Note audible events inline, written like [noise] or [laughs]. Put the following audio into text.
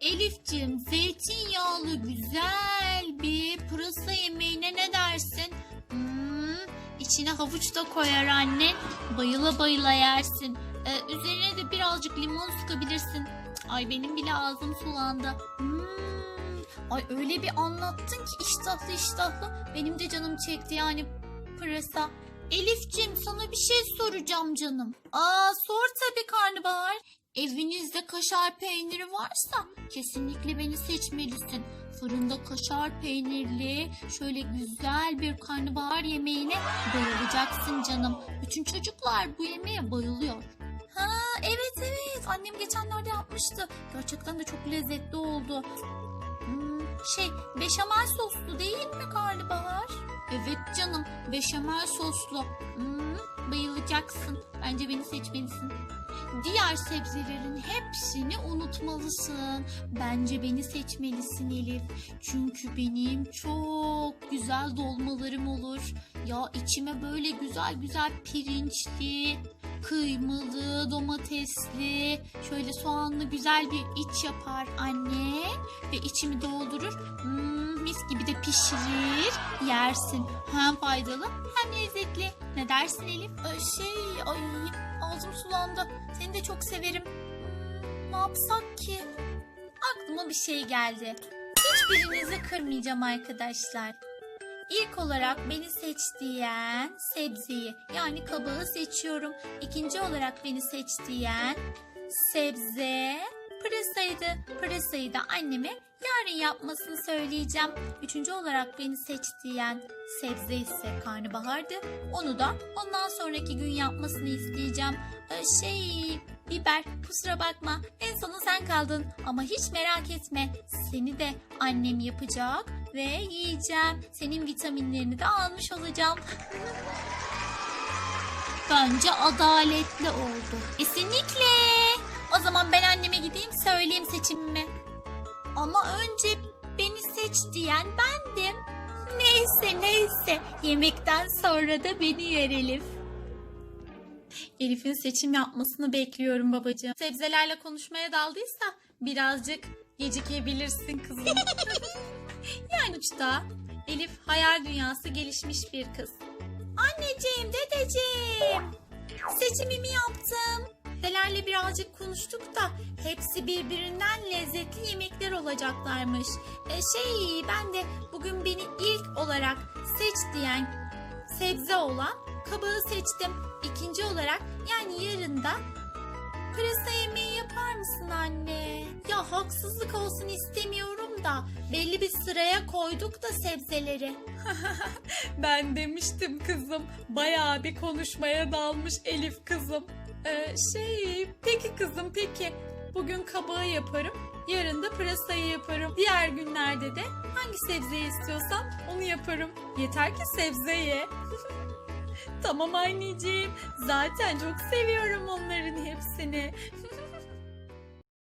Elif'cim zeytinyağlı güzel bir pırasa yemeğine ne dersin? Hmm, içine havuç da koyar annen. Bayıla bayıla yersin. Ee, üzerine de birazcık limon sıkabilirsin. Ay benim bile ağzım sulandı. Hmm, ay öyle bir anlattın ki iştahlı iştahlı. Benim de canım çekti yani pırasa. Elif'cim sana bir şey soracağım canım. Aa sor tabii karnabahar. Evinizde kaşar peyniri varsa kesinlikle beni seçmelisin. Fırında kaşar peynirli şöyle güzel bir karnabahar yemeğine bayılacaksın canım. Bütün çocuklar bu yemeğe bayılıyor. Ha evet evet annem geçenlerde yapmıştı. Gerçekten de çok lezzetli oldu. Hmm, şey beşamel soslu değil mi karnabahar? Evet canım beşamel soslu. Hmm, bayılacaksın. Bence beni seçmelisin. Diğer sebzelerin hepsini unutmalısın. Bence beni seçmelisin Elif. Çünkü benim çok güzel dolmalarım olur. Ya içime böyle güzel güzel pirinçli, kıymalı, domatesli, şöyle soğanlı güzel bir iç yapar anne. Ve içimi doldurur. Hmm, pişirir. Yersin. Hem faydalı hem lezzetli. Ne dersin Elif? Ee, şey ay ağzım sulandı. Seni de çok severim. Hmm, ne yapsak ki? Aklıma bir şey geldi. Hiçbirinizi kırmayacağım arkadaşlar. İlk olarak beni seç diyen sebzeyi yani kabağı seçiyorum. İkinci olarak beni seç diyen sebze pırasaydı. Pırasayı da anneme yarın yapmasını söyleyeceğim. Üçüncü olarak beni seç diyen sebze ise karnabahardı. Onu da ondan sonraki gün yapmasını isteyeceğim. Ee, şey biber kusura bakma en sona sen kaldın ama hiç merak etme seni de annem yapacak ve yiyeceğim. Senin vitaminlerini de almış olacağım. [laughs] Bence adaletli oldu. Kesinlikle. Zaman ben anneme gideyim söyleyeyim seçimimi. Ama önce beni seç diyen bendim. Neyse neyse yemekten sonra da beni yer Elif. Elif'in seçim yapmasını bekliyorum babacığım. Sebzelerle konuşmaya daldıysa birazcık gecikebilirsin kızım. [laughs] yani uçta Elif hayal dünyası gelişmiş bir kız. Anneciğim, dedeciğim. Seçimimi yaptım. Dedelerle birazcık konuştuk da hepsi birbirinden lezzetli yemekler olacaklarmış. E şey ben de bugün beni ilk olarak seç diyen sebze olan kabağı seçtim. İkinci olarak yani yarın da pırasa yemeği mısın anne? Ya haksızlık olsun istemiyorum da belli bir sıraya koyduk da sebzeleri. [laughs] ben demiştim kızım. Bayağı bir konuşmaya dalmış Elif kızım. Ee, şey peki kızım peki. Bugün kabağı yaparım. Yarın da pırasayı yaparım. Diğer günlerde de hangi sebzeyi istiyorsan onu yaparım. Yeter ki sebze ye. [laughs] tamam anneciğim. Zaten çok seviyorum onların hepsini.